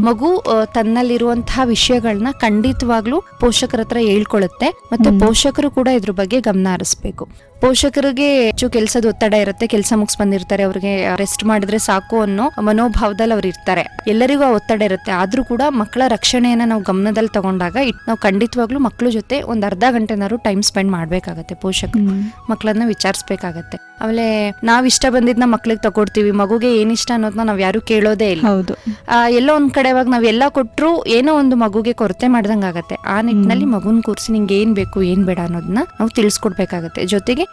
Speaker 4: ಮಗು ತನ್ನಲ್ಲಿರುವಂತಹ ವಿಷಯಗಳನ್ನ ಖಂಡಿತವಾಗ್ಲೂ ಪೋಷಕರ ಹತ್ರ ಹೇಳ್ಕೊಳ್ಳುತ್ತೆ ಮತ್ತೆ ಪೋಷಕರು ಕೂಡ ಇದ್ರ ಬಗ್ಗೆ ಗಮನ ಹರಿಸ್ಬೇಕು. ಪೋಷಕರಿಗೆ ಹೆಚ್ಚು ಕೆಲಸದ ಒತ್ತಡ ಇರುತ್ತೆ ಕೆಲಸ ಮುಗಿಸ್ ಬಂದಿರ್ತಾರೆ ಅವ್ರಿಗೆ ರೆಸ್ಟ್ ಮಾಡಿದ್ರೆ ಸಾಕು ಅನ್ನೋ ಮನೋಭಾವದಲ್ಲಿ ಅವ್ರು ಇರ್ತಾರೆ. ಎಲ್ಲರಿಗೂ ಆ ಒತ್ತಡ ಇರುತ್ತೆ ಆದ್ರೂ ಕೂಡ ಮಕ್ಕಳ ರಕ್ಷಣೆಯನ್ನ ನಾವು ಗಮನದಲ್ಲಿ ತಗೊಂಡಾಗ ನಾವು ಖಂಡಿತವಾಗ್ಲೂ ಮಕ್ಕಳ ಜೊತೆ ಒಂದ್ ಅರ್ಧ ಗಂಟೆನಾದ್ರು ಟೈಮ್ ಸ್ಪೆಂಡ್ ಮಾಡ್ಬೇಕಾಗತ್ತೆ ಪೋಷಕರು. ಮಕ್ಕಳನ್ನ ವಿಚಾರಿಸ್ಬೇಕಾಗತ್ತೆ. ಆಮೇಲೆ ನಾವ್ ಇಷ್ಟ ಬಂದಿದ್ನ ಮಕ್ಳಿಗೆ ತಗೊಡ್ತೀವಿ. ಮಗುಗೆ ಏನ್ ಇಷ್ಟ ಅನ್ನೋದನ್ನ ನಾವ್ ಯಾರು ಕೇಳೋದೇ ಇಲ್ಲ.
Speaker 3: ಹೌದು.
Speaker 4: ಆ, ಎಲ್ಲೋ ಒಂದ್ ಕಡೆವಾಗ ನಾವ್ ಎಲ್ಲ ಕೊಟ್ರು ಏನೋ ಒಂದು ಮಗುಗೆ ಕೊರತೆ ಮಾಡ್ದಂಗ್ ಆಗತ್ತೆ ಆ ನಿಟ್ಟಿನಲ್ಲಿ ಮಗುನ್ ಕೂರ್ಸಿ ನಿಂಗೆ ಏನ್ ಬೇಕು ಏನ್ ಬೇಡ ಅನ್ನೋದನ್ನ ನಾವು ತಿಳಿಸ್ಕೊಡ್ಬೇಕಾಗತ್ತೆ. ಜೊತೆಗೆ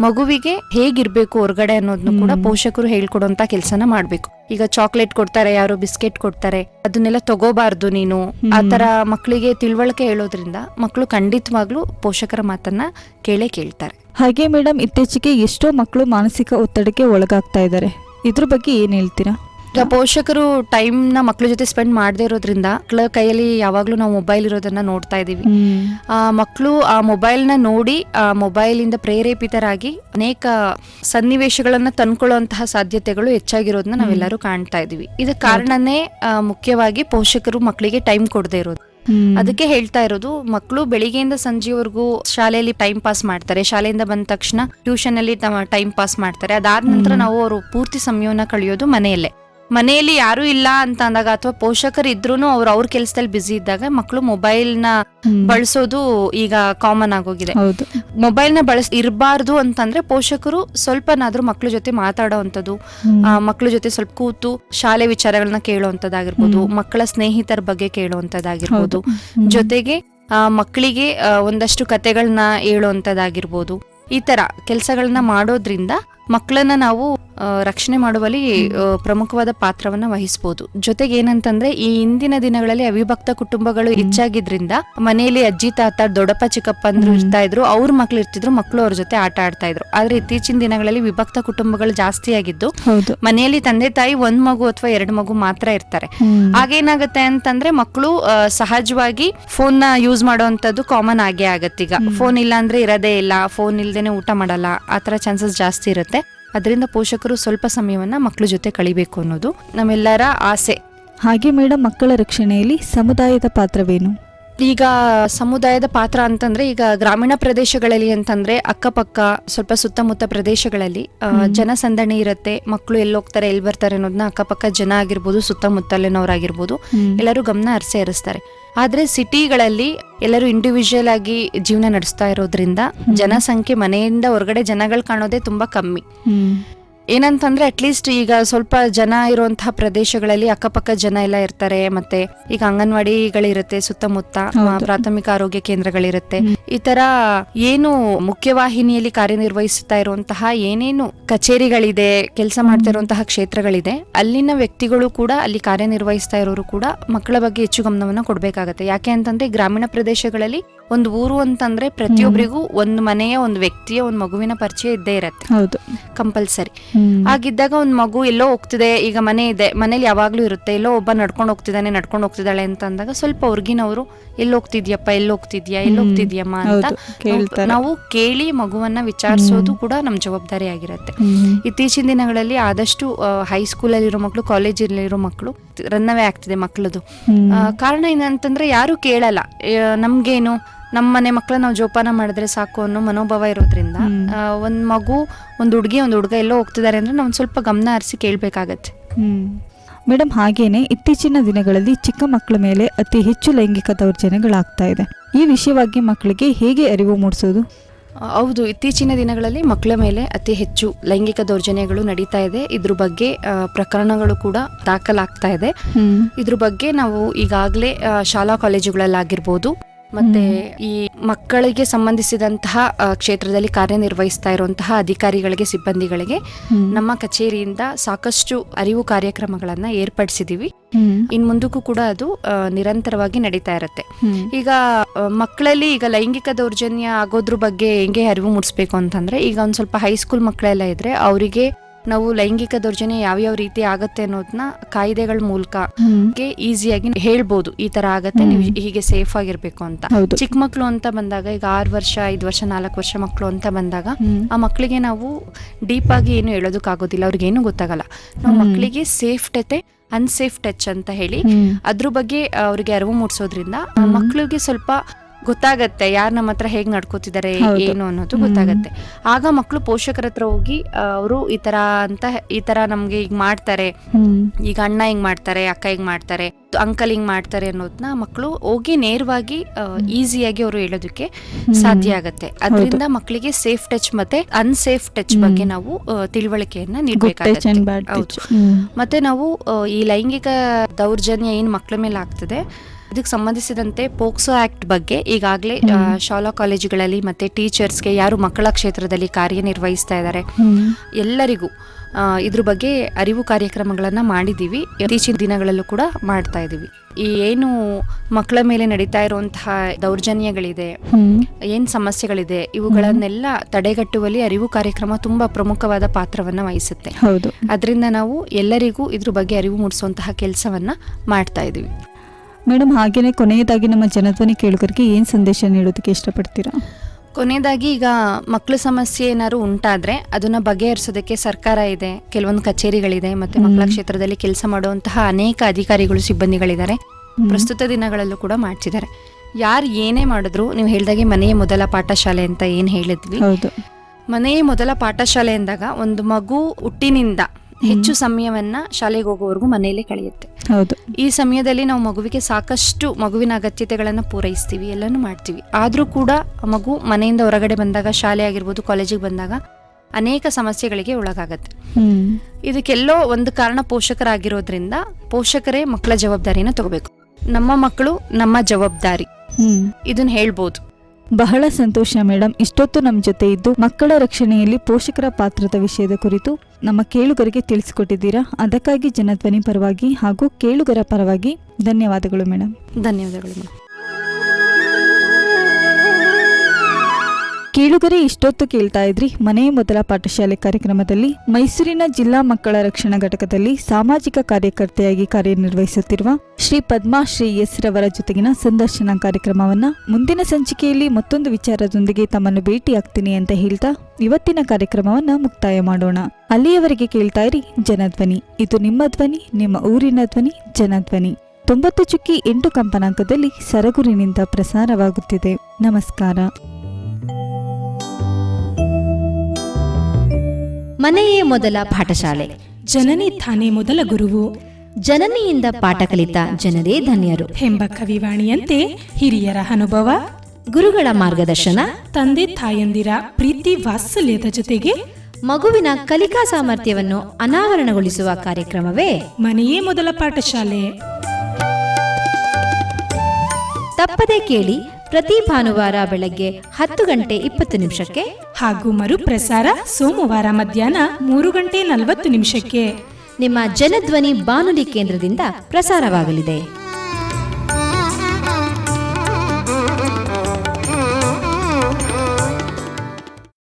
Speaker 4: ಮಗುವಿಗೆ ಹೇಗಿರ್ಬೇಕು ಹೊರಗಡೆ ಅನ್ನೋದನ್ನು ಕೂಡ ಪೋಷಕರು ಹೇಳ್ಕೊಡುವಂತ ಕೆಲಸನ ಮಾಡ್ಬೇಕು. ಈಗ ಚಾಕ್ಲೇಟ್ ಕೊಡ್ತಾರೆ ಯಾರು ಬಿಸ್ಕೆಟ್ ಕೊಡ್ತಾರೆ ಅದನ್ನೆಲ್ಲ ತಗೋಬಾರ್ದು ನೀನು. ಆ ತರ ಮಕ್ಕಳಿಗೆ ತಿಳುವಳಿಕೆ ಹೇಳೋದ್ರಿಂದ ಮಕ್ಕಳು ಖಂಡಿತವಾಗ್ಲೂ ಪೋಷಕರ ಮಾತನ್ನ ಕೇಳೇ ಕೇಳ್ತಾರೆ.
Speaker 3: ಹಾಗೆ ಮೇಡಮ್ ಇತ್ತೀಚೆಗೆ ಎಷ್ಟೋ ಮಕ್ಕಳು ಮಾನಸಿಕ ಒತ್ತಡಕ್ಕೆ ಒಳಗಾಗ್ತಾ ಇದ್ದಾರೆ. ಇದ್ರ ಬಗ್ಗೆ ಏನ್ ಹೇಳ್ತೀರಾ?
Speaker 4: ಪೋಷಕರು ಟೈಮ್ನ ಮಕ್ಳ ಜೊತೆ ಸ್ಪೆಂಡ್ ಮಾಡದೇ ಇರೋದ್ರಿಂದ ಮಕ್ಕಳ ಕೈಯಲ್ಲಿ ಯಾವಾಗ್ಲೂ ನಾವು ಮೊಬೈಲ್ ಇರೋದನ್ನ ನೋಡ್ತಾ ಇದೀವಿ ಆ ಮಕ್ಕಳು ಆ ಮೊಬೈಲ್ನ ನೋಡಿ ಆ ಮೊಬೈಲಿಂದ ಪ್ರೇರೇಪಿತರಾಗಿ ಅನೇಕ ಸನ್ನಿವೇಶಗಳನ್ನ ತಂದ್ಕೊಳ್ಳುವಂತಹ ಸಾಧ್ಯತೆಗಳು ಹೆಚ್ಚಾಗಿರೋದನ್ನ ನಾವೆಲ್ಲರೂ ಕಾಣ್ತಾ ಇದೀವಿ ಇದಕ್ಕೆ ಕಾರಣನೇ ಮುಖ್ಯವಾಗಿ ಪೋಷಕರು ಮಕ್ಕಳಿಗೆ ಟೈಮ್ ಕೊಡದೇ ಇರೋದು. ಅದಕ್ಕೆ ಹೇಳ್ತಾ ಇರೋದು ಮಕ್ಕಳು ಬೆಳಿಗ್ಗೆಯಿಂದ ಸಂಜೆವರೆಗೂ ಶಾಲೆಯಲ್ಲಿ ಟೈಮ್ ಪಾಸ್ ಮಾಡ್ತಾರೆ. ಶಾಲೆಯಿಂದ ಬಂದ ತಕ್ಷಣ ಟ್ಯೂಷನ್ ಅಲ್ಲಿ ಟೈಮ್ ಪಾಸ್ ಮಾಡ್ತಾರೆ. ಅದಾದ ನಂತರ ನಾವು ಅವರು ಪೂರ್ತಿ ಸಮಯವನ್ನ ಕಳೆಯೋದು ಮನೆಯಲ್ಲೇ. ಮನೆಯಲ್ಲಿ ಯಾರು ಇಲ್ಲ ಅಂತ ಅಂದಾಗ ಅಥವಾ ಪೋಷಕರು ಇದ್ರೂ ಅವ್ರು ಅವ್ರ ಕೆಲಸದಲ್ಲಿ ಬ್ಯುಸಿ ಇದ್ದಾಗ ಮಕ್ಕಳು ಮೊಬೈಲ್ನ ನ ಬಳಸೋದು ಈಗ ಕಾಮನ್ ಆಗೋಗಿದೆ.
Speaker 3: ಹೌದು.
Speaker 4: ಮೊಬೈಲ್ನ ಬಳಸ್ ಇರಬಾರ್ದು ಅಂತಂದ್ರೆ ಪೋಷಕರು ಸ್ವಲ್ಪನಾದ್ರೂ ಮಕ್ಕಳ ಜೊತೆ ಮಾತಾಡೋವಂಥದ್ದು ಮಕ್ಕಳ ಜೊತೆ ಸ್ವಲ್ಪ ಕೂತು ಶಾಲೆ ವಿಚಾರಗಳನ್ನ
Speaker 3: ಕೇಳುವಂಥದ್ದಾಗಿರ್ಬೋದು.
Speaker 4: ಮಕ್ಕಳ ಸ್ನೇಹಿತರ ಬಗ್ಗೆ
Speaker 3: ಕೇಳುವಂಥದ್ದಾಗಿರ್ಬೋದು
Speaker 4: ಜೊತೆಗೆ ಮಕ್ಕಳಿಗೆ ಒಂದಷ್ಟು ಕತೆಗಳನ್ನ ಹೇಳುವಂಥದ್ದಾಗಿರ್ಬೋದು ಈ ತರ ಕೆಲಸಗಳನ್ನ ಮಾಡೋದ್ರಿಂದ ಮಕ್ಕಳನ್ನ ನಾವು ರಕ್ಷಣೆ ಮಾಡುವಲ್ಲಿ ಪ್ರಮುಖವಾದ ಪಾತ್ರವನ್ನ ವಹಿಸಬಹುದು ಜೊತೆಗೆ ಏನಂತಂದ್ರೆ ಈ ಇಂದಿನ ದಿನಗಳಲ್ಲಿ ಅವಿಭಕ್ತ ಕುಟುಂಬಗಳು ಹೆಚ್ಚಾಗಿದ್ರಿಂದ ಮನೆಯಲ್ಲಿ ಅಜ್ಜಿ ತಾತ ದೊಡ್ಡಪ್ಪ ಚಿಕ್ಕಪ್ಪ ಅಂದ್ರು ಇರ್ತಾ ಇದ್ರು ಅವ್ರ ಮಕ್ಳು ಇರ್ತಿದ್ರು ಮಕ್ಕಳು ಅವ್ರ ಜೊತೆ ಆಟ ಆಡ್ತಾ ಇದ್ರು. ಆದ್ರೆ ಇತ್ತೀಚಿನ ದಿನಗಳಲ್ಲಿ ವಿಭಕ್ತ ಕುಟುಂಬಗಳು ಜಾಸ್ತಿ ಆಗಿದ್ದು ಮನೆಯಲ್ಲಿ ತಂದೆ ತಾಯಿ ಒಂದ್ ಮಗು ಅಥವಾ ಎರಡು ಮಗು ಮಾತ್ರ ಇರ್ತಾರೆ. ಹಾಗೇನಾಗುತ್ತೆ ಅಂತಂದ್ರೆ ಮಕ್ಕಳು ಸಹಜವಾಗಿ ಫೋನ್ನ ಯೂಸ್ ಮಾಡುವಂತದ್ದು ಕಾಮನ್ ಆಗೇ ಆಗತ್ತೀಗ. ಫೋನ್ ಇಲ್ಲ ಅಂದ್ರೆ ಇರೋದೇ ಇಲ್ಲ ಫೋನ್ ಇಲ್ದೇನೆ ಊಟ ಮಾಡಲ್ಲ ಆತರ ತರ ಚಾನ್ಸಸ್ ಜಾಸ್ತಿ ಇರುತ್ತೆ. ಅದರಿಂದ ಪೋಷಕರು ಸ್ವಲ್ಪ ಸಮಯವನ್ನು ಮಕ್ಕಳ ಜೊತೆ ಕಳಿಬೇಕು ಅನ್ನೋದು ನಮ್ಮೆಲ್ಲರ ಆಸೆ.
Speaker 3: ಹಾಗೆ ಮೇಡಮ್ ಮಕ್ಕಳ ರಕ್ಷಣೆಯಲ್ಲಿ ಸಮುದಾಯದ ಪಾತ್ರವೇನು?
Speaker 4: ಈಗ ಸಮುದಾಯದ ಪಾತ್ರ ಅಂತಂದ್ರೆ ಈಗ ಗ್ರಾಮೀಣ ಪ್ರದೇಶಗಳಲ್ಲಿ ಅಂತಂದ್ರೆ ಅಕ್ಕಪಕ್ಕ ಸ್ವಲ್ಪ ಸುತ್ತಮುತ್ತ ಪ್ರದೇಶಗಳಲ್ಲಿ ಜನಸಂದಣಿ ಇರುತ್ತೆ ಮಕ್ಕಳು ಎಲ್ಲಿ ಹೋಗ್ತಾರೆ ಎಲ್ಲಿ ಬರ್ತಾರೆ ಅನ್ನೋದನ್ನ ಅಕ್ಕಪಕ್ಕ ಜನ ಆಗಿರ್ಬೋದು ಸುತ್ತಮುತ್ತಲಿನವರಾಗಿರ್ಬೋದು. ಎಲ್ಲರೂ ಗಮನ ಹರಿಸೇ ಹರಿಸ್ತಾರೆ ಆದ್ರೆ ಸಿಟಿಗಳಲ್ಲಿ ಎಲ್ಲರೂ ಇಂಡಿವಿಜುವಲ್ ಆಗಿ ಜೀವನ ನಡೆಸ್ತಾ ಇರೋದ್ರಿಂದ ಜನಸಂಖ್ಯೆ ಮನೆಯಿಂದ ಹೊರಗಡೆ ಜನಗಳು ಕಾಣೋದೇ ತುಂಬಾ ಕಮ್ಮಿ. ಏನಂತಂದ್ರೆ ಅಟ್ಲೀಸ್ಟ್ ಈಗ ಸ್ವಲ್ಪ ಜನ ಇರುವಂತಹ ಪ್ರದೇಶಗಳಲ್ಲಿ ಅಕ್ಕಪಕ್ಕ ಜನ ಎಲ್ಲ ಇರ್ತಾರೆ. ಮತ್ತೆ ಈಗ ಅಂಗನವಾಡಿಗಳಿರುತ್ತೆ ಸುತ್ತಮುತ್ತ ಪ್ರಾಥಮಿಕ ಆರೋಗ್ಯ ಕೇಂದ್ರಗಳಿರುತ್ತೆ. ಈ ತರ ಏನು ಮುಖ್ಯವಾಹಿನಿಯಲ್ಲಿ ಕಾರ್ಯನಿರ್ವಹಿಸ್ತಾ ಇರುವಂತಹ ಏನೇನು ಕಚೇರಿಗಳಿದೆ ಕೆಲಸ ಮಾಡ್ತಾ ಇರುವಂತಹ ಕ್ಷೇತ್ರಗಳಿದೆ ಅಲ್ಲಿನ ವ್ಯಕ್ತಿಗಳು ಕೂಡ ಅಲ್ಲಿ ಕಾರ್ಯನಿರ್ವಹಿಸ್ತಾ ಇರೋರು ಕೂಡ ಮಕ್ಕಳ ಬಗ್ಗೆ ಹೆಚ್ಚು ಗಮನವನ್ನ ಕೊಡ್ಬೇಕಾಗತ್ತೆ. ಯಾಕೆ ಅಂತಂದ್ರೆ ಗ್ರಾಮೀಣ ಪ್ರದೇಶಗಳಲ್ಲಿ ಒಂದು ಊರು ಅಂತಂದ್ರೆ ಪ್ರತಿಯೊಬ್ಬರಿಗೂ ಒಂದು ಮನೆಯ ಒಂದು ವ್ಯಕ್ತಿಯ ಒಂದು ಮಗುವಿನ ಪರಿಚಯ ಇದ್ದೇ ಇರತ್ತೆ.
Speaker 3: ಹೌದು.
Speaker 4: ಕಂಪಲ್ಸರಿ.
Speaker 3: ಹ್ಮ್.
Speaker 4: ಆಗಿದ್ದಾಗ ಒಂದು ಮಗು ಎಲ್ಲೋ ಹೋಗ್ತಿದೆ ಈಗ ಮನೆ ಇದೆ ಮನೇಲಿ ಯಾವಾಗ್ಲೂ ಇರುತ್ತೆ ಎಲ್ಲೋ ಒಬ್ಬ ನಡ್ಕೊಂಡು ಹೋಗ್ತಿದ್ದಾನೆ ನಡ್ಕೊಂಡು ಹೋಗ್ತಿದ್ದಾಳೆ ಅಂತ ಅಂದಾಗ ಸ್ವಲ್ಪ ಹೊರ್ಗಿನವರು ಎಲ್ಲಿ ಹೋಗ್ತಿದ್ಯಪ್ಪ ಎಲ್ಲಿ ಹೋಗ್ತಿದ್ಯಾ ಎಲ್ಲಿ. ಹೋಗ್ತಿದ್ಯಮ್ಮ ಅಂತ ನಾವು ಕೇಳಿ ಮಗುವನ್ನ ವಿಚಾರಿಸೋದು ಕೂಡ ನಮ್ಮ ಜವಾಬ್ದಾರಿ ಆಗಿರುತ್ತೆ. ಇತ್ತೀಚಿನ ದಿನಗಳಲ್ಲಿ ಆದಷ್ಟು ಹೈಸ್ಕೂಲಲ್ಲಿರೋ ಮಕ್ಕಳು ಕಾಲೇಜಲ್ಲಿರೋ ಮಕ್ಕಳು ರನ್ನವೇ ಆಗ್ತಿದೆ ಮಕ್ಕಳದು. ಕಾರಣ ಏನಂತಂದ್ರೆ ಯಾರು ಕೇಳಲ್ಲ ನಮ್ಗೇನು ನಮ್ಮ ಮನೆ ಮಕ್ಕಳ ನಾವು ಜೋಪಾನ ಮಾಡಿದ್ರೆ ಸಾಕು ಅನ್ನೋ ಮನೋಭಾವ ಇರೋದ್ರಿಂದ ಒಂದು ಮಗು ಒಂದು ಹುಡುಗಿ ಒಂದು ಹುಡುಗ ಎಲ್ಲೋ ಹೋಗ್ತಿದ್ದಾರೆ ಅಂದ್ರೆ ನಾವು ಸ್ವಲ್ಪ ಗಮನ ಹರಿಸಿ ಕೇಳ್ಬೇಕಾಗತ್ತೆ.
Speaker 3: ಮೇಡಮ್ ಹಾಗೇನೆ ಇತ್ತೀಚಿನ ದಿನಗಳಲ್ಲಿ ಚಿಕ್ಕ ಮಕ್ಕಳ ಮೇಲೆ ಅತಿ ಹೆಚ್ಚು ಲೈಂಗಿಕ ದೌರ್ಜನ್ಯಗಳಾಗ್ತಾ ಇದೆ. ಈ ವಿಷಯವಾಗಿ ಮಕ್ಕಳಿಗೆ ಹೇಗೆ ಅರಿವು ಮೂಡಿಸೋದು?
Speaker 4: ಹೌದು ಇತ್ತೀಚಿನ ದಿನಗಳಲ್ಲಿ ಮಕ್ಕಳ ಮೇಲೆ ಅತಿ ಹೆಚ್ಚು ಲೈಂಗಿಕ ದೌರ್ಜನ್ಯಗಳು ನಡೀತಾ ಇದೆ. ಇದ್ರ ಬಗ್ಗೆ ಪ್ರಕರಣಗಳು ಕೂಡ ದಾಖಲಾಗ್ತಾ ಇದೆ. ಇದ್ರ ಬಗ್ಗೆ ನಾವು ಈಗಾಗಲೇ ಶಾಲಾ ಕಾಲೇಜುಗಳಲ್ಲಾಗಿರ್ಬೋದು ಮತ್ತೆ ಈ ಮಕ್ಕಳಿಗೆ ಸಂಬಂಧಿಸಿದಂತಹ ಕ್ಷೇತ್ರದಲ್ಲಿ ಕಾರ್ಯನಿರ್ವಹಿಸ್ತಾ ಇರುವಂತಹ ಅಧಿಕಾರಿಗಳಿಗೆ ಸಿಬ್ಬಂದಿಗಳಿಗೆ. ನಮ್ಮ ಕಚೇರಿಯಿಂದ ಸಾಕಷ್ಟು ಅರಿವು ಕಾರ್ಯಕ್ರಮಗಳನ್ನ ಏರ್ಪಡಿಸಿದೀವಿ. ಇನ್ ಮುಂದಕ್ಕೂ ಕೂಡ ಅದು ನಿರಂತರವಾಗಿ ನಡೀತಾ ಇರುತ್ತೆ ಈಗ ಮಕ್ಕಳಲ್ಲಿ ಈಗ ಲೈಂಗಿಕ ದೌರ್ಜನ್ಯ ಆಗೋದ್ರ ಬಗ್ಗೆ ಹೆಂಗೆ ಅರಿವು ಮೂಡಿಸ್ಬೇಕು ಅಂತಂದ್ರೆ ಈಗ ಒಂದ್ ಸ್ವಲ್ಪ ಹೈಸ್ಕೂಲ್ ಮಕ್ಕಳೆಲ್ಲ ಇದ್ರೆ ಅವರಿಗೆ ನಾವು ಲೈಂಗಿಕ ದೌರ್ಜನ್ಯ ಯಾವ್ಯಾವ ರೀತಿ ಆಗತ್ತೆ ಅನ್ನೋದನ್ನ ಕಾಯ್ದೆಗಳ ಮೂಲಕ. ಈಸಿಯಾಗಿ ಹೇಳ್ಬೋದು ಈ ತರ ಆಗತ್ತೆ ನೀವು ಹೀಗೆ ಸೇಫ್ ಆಗಿರ್ಬೇಕು ಅಂತ ಚಿಕ್ಕ ಮಕ್ಕಳು ಅಂತ ಬಂದಾಗ ಈಗ ಆರು ವರ್ಷ ಐದು ವರ್ಷ ನಾಲ್ಕು ವರ್ಷ ಮಕ್ಕಳು ಅಂತ ಬಂದಾಗ ಆ ಮಕ್ಕಳಿಗೆ ನಾವು ಡೀಪ್ ಆಗಿ ಏನು ಹೇಳೋದಕ್ಕಾಗೋದಿಲ್ಲ ಅವ್ರಿಗೆ ಏನು ಗೊತ್ತಾಗಲ್ಲ ನಾವು. ಮಕ್ಕಳಿಗೆ ಸೇಫ್ ಟತೆ ಅನ್ಸೇಫ್ ಟಚ್ ಅಂತ ಹೇಳಿ. ಅದ್ರ ಬಗ್ಗೆ ಅವ್ರಿಗೆ ಅರಿವು ಮೂಡಿಸೋದ್ರಿಂದ. ಮಕ್ಕಳಿಗೆ ಸ್ವಲ್ಪ ಗೊತ್ತಾಗತ್ತೆ ಯಾರು ನಮ್ಮ ಹತ್ರ ಹೇಗ್ ನಡ್ಕೋತಿದ್ದಾರೆ ಏನು ಅನ್ನೋದು ಗೊತ್ತಾಗತ್ತೆ. ಆಗ ಮಕ್ಕಳು ಪೋಷಕರ ಹತ್ರ ಹೋಗಿ ಅವರು ಈ ತರ ಅಂತ ಈ ತರ ನಮ್ಗೆ ಈಗ ಮಾಡ್ತಾರೆ. ಈಗ ಅಣ್ಣ ಹಿಂಗ್ ಮಾಡ್ತಾರೆ ಅಕ್ಕ ಹಿಂಗ್ ಮಾಡ್ತಾರೆ ಅಂಕಲ್ ಹಿಂಗ್ ಮಾಡ್ತಾರೆ ಅನ್ನೋದನ್ನ ಮಕ್ಕಳು ಹೋಗಿ ನೇರವಾಗಿ ಈಸಿಯಾಗಿ ಅವರು ಹೇಳೋದಕ್ಕೆ ಸಾಧ್ಯ ಆಗತ್ತೆ. ಅದರಿಂದ ಮಕ್ಕಳಿಗೆ ಸೇಫ್ ಟಚ್ ಮತ್ತೆ ಅನ್ಸೇಫ್ ಟಚ್ ಬಗ್ಗೆ ನಾವು ತಿಳುವಳಿಕೆಯನ್ನ ನೀಡಬೇಕಾಗುತ್ತೆ. ಮತ್ತೆ ನಾವು ಈ ಲೈಂಗಿಕ ದೌರ್ಜನ್ಯ ಏನ್ ಮಕ್ಕಳ ಮೇಲೆ ಆಗ್ತದೆ ಇದಕ್ಕೆ ಸಂಬಂಧಿಸಿದಂತೆ ಪೋಕ್ಸೋ ಆಕ್ಟ್ ಬಗ್ಗೆ ಈಗಾಗಲೇ ಶಾಲಾ ಕಾಲೇಜುಗಳಲ್ಲಿ ಮತ್ತೆ ಟೀಚರ್ಸ್ಗೆ ಯಾರು ಮಕ್ಕಳ ಕ್ಷೇತ್ರದಲ್ಲಿ ಕಾರ್ಯನಿರ್ವಹಿಸ್ತಾ ಇದ್ದಾರೆ. ಎಲ್ಲರಿಗೂ ಇದ್ರ ಬಗ್ಗೆ ಅರಿವು ಕಾರ್ಯಕ್ರಮಗಳನ್ನ ಮಾಡಿದೀವಿ ಇತ್ತೀಚಿನ ದಿನಗಳಲ್ಲೂ ಕೂಡ ಮಾಡ್ತಾ ಇದೀವಿ ಈ ಏನು ಮಕ್ಕಳ ಮೇಲೆ ನಡೀತಾ ಇರುವಂತಹ ದೌರ್ಜನ್ಯಗಳಿದೆ ಏನ್ ಸಮಸ್ಯೆಗಳಿದೆ ಇವುಗಳನ್ನೆಲ್ಲ ತಡೆಗಟ್ಟುವಲ್ಲಿ ಅರಿವು ಕಾರ್ಯಕ್ರಮ ತುಂಬಾ ಪ್ರಮುಖವಾದ ಪಾತ್ರವನ್ನ ವಹಿಸುತ್ತೆ.
Speaker 3: ಹೌದು.
Speaker 4: ಅದರಿಂದ ನಾವು ಎಲ್ಲರಿಗೂ ಇದ್ರ ಬಗ್ಗೆ ಅರಿವು ಮೂಡಿಸುವಂತಹ ಕೆಲಸವನ್ನ ಮಾಡ್ತಾ ಇದೀವಿ
Speaker 3: ಮೇಡಮ್ ಹಾಗೇನೆ ಕೊನೆಯದಾಗಿ ನಮ್ಮ ಜನಧ್ವನಿ ಕೇಳುಗರಿಗೆ ಏನು ಸಂದೇಶ ನೀಡೋದಕ್ಕೆ ಇಷ್ಟಪಡ್ತೀರಾ?
Speaker 4: ಕೊನೆಯದಾಗಿ ಈಗ ಮಕ್ಕಳ ಸಮಸ್ಯೆ ಏನಾದ್ರು ಉಂಟಾದ್ರೆ ಅದನ್ನ ಬಗೆಹರಿಸೋದಕ್ಕೆ ಸರ್ಕಾರ ಇದೆ ಕೆಲವೊಂದು ಕಚೇರಿಗಳಿದೆ ಮತ್ತೆ ಮಕ್ಕಳ ಕ್ಷೇತ್ರದಲ್ಲಿ ಕೆಲಸ ಮಾಡುವಂತಹ ಅನೇಕ ಅಧಿಕಾರಿಗಳು ಸಿಬ್ಬಂದಿಗಳಿದ್ದಾರೆ. ಪ್ರಸ್ತುತ ದಿನಗಳಲ್ಲೂ ಕೂಡ ಮಾಡ್ತಿದ್ದಾರೆ. ಯಾರು ಏನೇ ಮಾಡಿದ್ರು ನೀವು ಹೇಳಿದಾಗೆ ಮನೆಯ ಮೊದಲ ಪಾಠಶಾಲೆ ಅಂತ ಏನು ಹೇಳಿದ್ವಿ.
Speaker 3: ಹೌದು.
Speaker 4: ಮನೆಯೇ ಮೊದಲ ಪಾಠಶಾಲೆ ಅಂದಾಗ ಒಂದು ಮಗು ಹುಟ್ಟಿನಿಂದ ಹೆಚ್ಚು ಸಮಯವನ್ನ ಶಾಲೆಗೆ ಹೋಗೋವರೆಗೂ ಮನೆಯಲ್ಲೇ ಕಳೆಯುತ್ತೆ.
Speaker 3: ಹೌದು.
Speaker 4: ಈ ಸಮಯದಲ್ಲಿ ನಾವು ಮಗುವಿಗೆ ಸಾಕಷ್ಟು ಮಗುವಿನ ಅಗತ್ಯತೆಗಳನ್ನು ಪೂರೈಸ್ತೀವಿ ಎಲ್ಲನೂ ಮಾಡ್ತೀವಿ. ಆದರೂ ಕೂಡ ಮಗು ಮನೆಯಿಂದ ಹೊರಗಡೆ ಬಂದಾಗ ಶಾಲೆ ಆಗಿರ್ಬೋದು ಕಾಲೇಜಿಗೆ ಬಂದಾಗ ಅನೇಕ ಸಮಸ್ಯೆಗಳಿಗೆ ಒಳಗಾಗತ್ತೆ. ಇದಕ್ಕೆಲ್ಲೋ ಒಂದು ಕಾರಣ ಪೋಷಕರಾಗಿರೋದ್ರಿಂದ ಪೋಷಕರೇ ಮಕ್ಕಳ ಜವಾಬ್ದಾರಿಯನ್ನು ತಗೋಬೇಕು. ನಮ್ಮ ಮಕ್ಕಳು ನಮ್ಮ ಜವಾಬ್ದಾರಿ. ಇದನ್ನ ಹೇಳ್ಬೋದು.
Speaker 3: ಬಹಳ ಸಂತೋಷ ಮೇಡಮ್ ಇಷ್ಟೊತ್ತು ನಮ್ಮ ಜೊತೆ ಇದ್ದು ಮಕ್ಕಳ ರಕ್ಷಣೆಯಲ್ಲಿ ಪೋಷಕರ ಪಾತ್ರದ ವಿಷಯದ ಕುರಿತು ನಮ್ಮ ಕೇಳುಗರಿಗೆ ತಿಳಿಸಿಕೊಟ್ಟಿದ್ದೀರಾ? ಅದಕ್ಕಾಗಿ ಜನಧ್ವನಿ ಪರವಾಗಿ ಹಾಗೂ ಕೇಳುಗರ ಪರವಾಗಿ ಧನ್ಯವಾದಗಳು ಮೇಡಮ್
Speaker 4: ಧನ್ಯವಾದಗಳು ಮೇಡಮ್
Speaker 3: ಕೇಳುಗರೆ, ಇಷ್ಟೊತ್ತು ಕೇಳ್ತಾ ಇದ್ರಿ. ಮನೆಯ ಮೊದಲ ಪಾಠಶಾಲೆ ಕಾರ್ಯಕ್ರಮದಲ್ಲಿ ಮೈಸೂರಿನ ಜಿಲ್ಲಾ ಮಕ್ಕಳ ರಕ್ಷಣಾ ಘಟಕದಲ್ಲಿ ಸಾಮಾಜಿಕ ಕಾರ್ಯಕರ್ತೆಯಾಗಿ ಕಾರ್ಯನಿರ್ವಹಿಸುತ್ತಿರುವ ಶ್ರೀ ಪದ್ಮಾಶ್ರೀ ಎಸ್ ರವರ ಜೊತೆಗಿನ ಸಂದರ್ಶನ ಕಾರ್ಯಕ್ರಮವನ್ನ ಮುಂದಿನ ಸಂಚಿಕೆಯಲ್ಲಿ ಮತ್ತೊಂದು ವಿಚಾರದೊಂದಿಗೆ ತಮ್ಮನ್ನು ಭೇಟಿಯಾಗ್ತೀನಿ ಅಂತ ಹೇಳ್ತಾ ಇವತ್ತಿನ ಕಾರ್ಯಕ್ರಮವನ್ನ ಮುಕ್ತಾಯ ಮಾಡೋಣ. ಅಲ್ಲಿಯವರೆಗೆ ಕೇಳ್ತಾ ಇರಿ ಜನಧ್ವನಿ ಇದು ನಿಮ್ಮ ಧ್ವನಿ, ನಿಮ್ಮ ಊರಿನ ಧ್ವನಿ ಜನಧ್ವನಿ ತೊಂಬತ್ತು ಚುಕ್ಕಿ ಎಂಟು ಕಂಪನಾಂಕದಲ್ಲಿ ಸರಗುರಿನಿಂದ ಪ್ರಸಾರವಾಗುತ್ತಿದೆ. ನಮಸ್ಕಾರ.
Speaker 1: ಮನೆಯೇ ಮೊದಲ ಪಾಠಶಾಲೆ.
Speaker 2: ಜನನಿ ತಾನೇ ಮೊದಲ ಗುರುವು.
Speaker 1: ಜನನಿಯಿಂದ ಪಾಠ ಕಲಿತ ಜನರೇ ಧನ್ಯರು.
Speaker 2: ಎಂಬ ಕವಿವಾಣಿಯಂತೆ ಹಿರಿಯರ ಅನುಭವ.
Speaker 1: ಗುರುಗಳ ಮಾರ್ಗದರ್ಶನ.
Speaker 2: ತಂದೆ ತಾಯಂದಿರ ಪ್ರೀತಿ ವಾತ್ಸಲ್ಯದ ಜೊತೆಗೆ
Speaker 1: ಮಗುವಿನ ಕಲಿಕಾ ಸಾಮರ್ಥ್ಯವನ್ನು ಅನಾವರಣಗೊಳಿಸುವ ಕಾರ್ಯಕ್ರಮವೇ.
Speaker 2: ಮನೆಯೇ ಮೊದಲ ಪಾಠಶಾಲೆ.
Speaker 1: ತಪ್ಪದೆ ಕೇಳಿ ಪ್ರತಿ ಭಾನುವಾರ ಬೆಳಗ್ಗೆ ಹತ್ತು ಗಂಟೆ ಇಪ್ಪತ್ತು ನಿಮಿಷಕ್ಕೆ
Speaker 2: ಹಾಗೂ ಮರುಪ್ರಸಾರ ಸೋಮವಾರ ಮಧ್ಯಾಹ್ನ ಮೂರು ಗಂಟೆ ನಲವತ್ತು ನಿಮಿಷಕ್ಕೆ.
Speaker 1: ನಿಮ್ಮ ಜನಧ್ವನಿ ಬಾನುಲಿ ಕೇಂದ್ರದಿಂದ ಪ್ರಸಾರವಾಗಲಿದೆ.